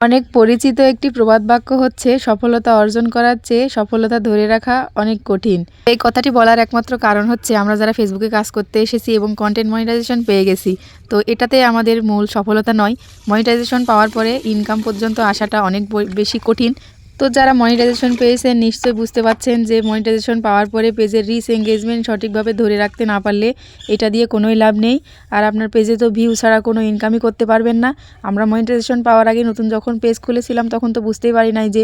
অনেক পরিচিত একটি প্রবাদ বাক্য হচ্ছে, সফলতা অর্জন করার চেয়ে সফলতা ধরে রাখা অনেক কঠিন। এই কথাটি বলার একমাত্র কারণ হচ্ছে, আমরা যারা ফেসবুকে কাজ করতে এসেছি এবং কন্টেন্ট মনিটাইজেশন পেয়ে গেছি। তো এটাতে আমাদের মূল সফলতা নয়। মনিটাইজেশন পাওয়ার পরে ইনকাম পর্যন্ত আসাটা অনেক বেশি কঠিন। তো যারা মনিটাইজেশন পেয়েছেন, নিশ্চয়ই বুঝতে পারছেন যে মনিটাইজেশন পাওয়ার পরে পেজের রিস এঙ্গেজমেন্ট সঠিকভাবে ধরে রাখতে না পারলে এটা দিয়ে কোনোই লাভ নেই। আর আপনার পেজে তো ভিউ ছাড়া কোনো ইনকামই করতে পারবেন না। আমরা মনিটাইজেশন পাওয়ার আগে নতুন যখন পেজ খুলেছিলাম, তখন তো বুঝতেই পারি নাই যে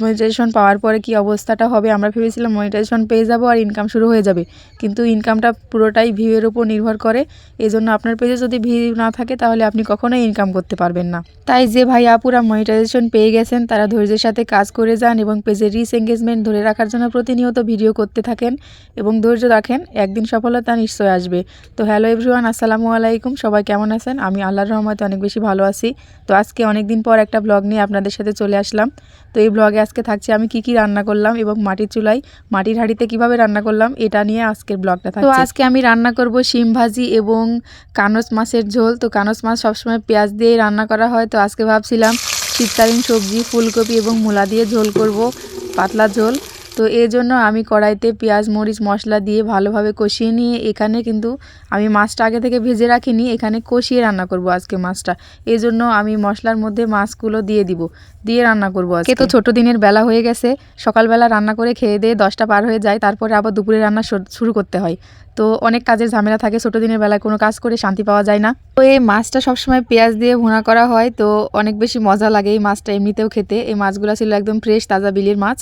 মনিটাইজেশন পাওয়ার পরে কি অবস্থাটা হবে, আমরা ভেবেছিলাম মনিটাইজেশন পেয়ে যাব আর ইনকাম শুরু হয়ে যাবে। কিন্তু ইনকামটা পুরোটাই ভিউয়ের উপর নির্ভর করে। এই জন্য আপনার পেজে যদি ভিউ না থাকে, তাহলে আপনি কখনোই ইনকাম করতে পারবেন না। তাই যে ভাই আপুরা মনিটাইজেশন পেয়ে গেছেন, তারা ধৈর্যের সাথে কাজ করে যান এবং পেজের রিচ এঙ্গেজমেন্ট ধরে রাখার জন্য প্রতিনিয়ত ভিডিও করতে থাকেন এবং ধৈর্য রাখেন, একদিন সফলতা নিশ্চয় আসবে। তো হ্যালো এভরিওয়ান আসসালামু আলাইকুম, সবাই কেমন আছেন? আমি আল্লাহর রহমতে অনেক বেশি ভালো আছি। তো আজকে অনেক দিন পর একটা ব্লগ নিয়ে আপনাদের সাথে চলে আসলাম। তো এই ব্লগে আজকে থাকছে আমি কি কি রান্না করলাম এবং মাটির চুলাই মাটির হাঁড়িতে কীভাবে রান্না করলাম এটা নিয়ে আজকের ব্লগটা থাকছে। তো আজকে আমি রান্না করব শিম ভাজি এবং কানস মাছের ঝোল। তো কানস মাছ সবসময় পেঁয়াজ দিয়ে রান্না করা হয়। তো আজকে ভাবছিলাম শীতকালীন সবজি ফুলকপি এবং মূলা দিয়ে ঝোল করব পাতলা ঝোল। তো এই জন্য আমি কড়াইতে পেঁয়াজ, মরিচ, মশলা দিয়ে ভালোভাবে কষিয়ে নিয়ে এখানে কিন্তু আমি মাছটা আগে থেকে ভেজে রাখিনি, এখানে কষিয়ে রান্না করব আজকে মাছটা। এই জন্য আমি মশলার মধ্যে মাছগুলো দিয়ে দিব, দিয়ে রান্না করব আজকে। তো ছোট দিনের বেলা হয়ে গেছে, সকালবেলা রান্না করে খেয়ে দিয়ে দশটা পার হয়ে যায়, তারপরে আবার দুপুরে রান্না শুরু করতে হয়। তো অনেক কাজের ঝামেলা থাকে, ছোট দিনের বেলায় কোনো কাজ করে শান্তি পাওয়া যায় না। তো এই মাছটা সবসময় পেঁয়াজ দিয়ে ভুনা করা হয়, তো অনেক বেশি মজা লাগে এই মাছটা এমনিতেও খেতে। এই মাছগুলো ছিল একদম ফ্রেশ, তাজা বিলির মাছ।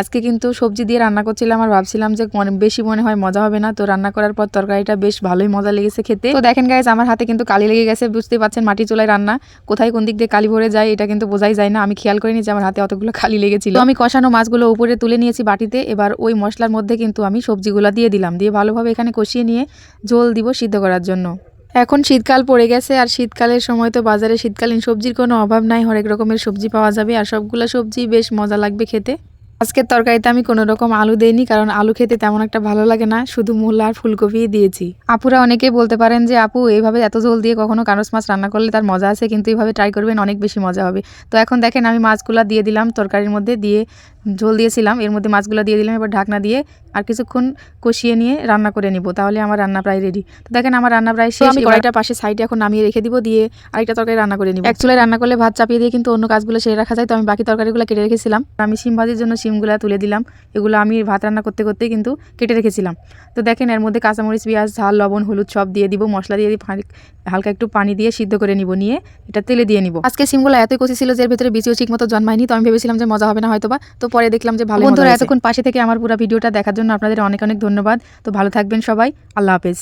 আজকে কিন্তু সবজি দিয়ে রান্না করছিলাম আর ভাবছিলাম যে বেশি মনে হয় মজা হবে না, তো রান্না করার পর তরকারিটা বেশ ভালোই মজা লেগেছে খেতে। তো দেখেন গাইজ আমার হাতে কিন্তু কালি লেগে গেছে বুঝতে পারছেন মাটি চুলায় রান্না। কোথায় কোন দিক দিয়ে কালি ভরে যায় এটা কিন্তু বোঝাই যায় না, আমি খেয়াল করিনি যে আমার হাতে অতগুলো খালি লেগেছিল। আমি কষানো মাছগুলো উপরে তুলে নিয়েছি বাটিতে, এবার ওই মশলার মধ্যে কিন্তু আমি সবজিগুলো দিয়ে দিলাম, দিয়ে ভালোভাবে এখানে কষিয়ে নিয়ে ঝোল দিব সিদ্ধ করার জন্য। এখন শীতকাল পড়ে গেছে আর শীতকালের সময় তো বাজারে শীতকালীন সবজির কোনো অভাব নাই, হরেক রকমের সবজি পাওয়া যাবে আর সবগুলো সবজি বেশ মজা লাগবে খেতে। আজকের তরকারিতে আমি কোনো রকম আলু দেইনি, কারণ আলু খেতে তেমন একটা ভালো লাগে না। শুধু মূলা আর ফুলকপি দিয়েছি। আপুরা অনেকেই বলতে পারেন যে, আপু এইভাবে এত জল দিয়ে কখনো কানস মাছ রান্না করলে তার মজা আছে, কিন্তু এইভাবে ট্রাই করবেন, অনেক বেশি মজা হবে। তো এখন দেখেন, আমি মাছগুলা দিয়ে দিলাম তরকারির মধ্যে, দিয়ে ঝোল দিয়েছিলাম এর মধ্যে মাছগুলো দিয়ে দিলাম এবার ঢাকনা দিয়ে আর কিছুক্ষণ কষিয়ে নিয়ে রান্না করে নিব তাহলে আমার রান্না প্রায় রেডি তো দেখেন আমার রান্না প্রায় শেষ আমি কড়াইটা পাশে সাইডে এখন নামিয়ে রেখে দিব দিয়ে আরেকটা তরকারি রান্না করে নিব। চুলায় রান্না করলে ভাত চাপিয়ে দিয়ে কিন্তু অন্য কাজগুলো সেরে রাখা যায় তো আমি বাকি তরকারিগুলো কেটে রেখেছিলাম। আমি শিম ভাজির জন্য শিমগুলো তুলে দিলাম এগুলো আমি ভাত রান্না করতে করতেই কিন্তু কেটে রেখেছিলাম। তো দেখেন এর মধ্যে কাঁচামরিচ পেঁয়াজ ঝাল লবণ হলুদ সব দিয়ে দিব মশলা দিয়ে দিয়ে হালকা একটু পানি দিয়ে সিদ্ধ করে নিব নিয়ে এটা তেলে দিয়ে নিব। আজকে সিমগুলো এতই কষি ছিল যে এর ভিতরে বিচিও ঠিক মতো জন্মায়নি তো আমি ভেবেছিলাম যে মজা হবে না হয়তো বা তো পরে দেখলাম যে ভালো বন্ধুরা এতক্ষণ পাশে থেকে আমার পুরো ভিডিওটা দেখার জন্য আপনাদের অনেক অনেক ধন্যবাদ। তো ভালো থাকবেন সবাই। আল্লাহ হাফেজ।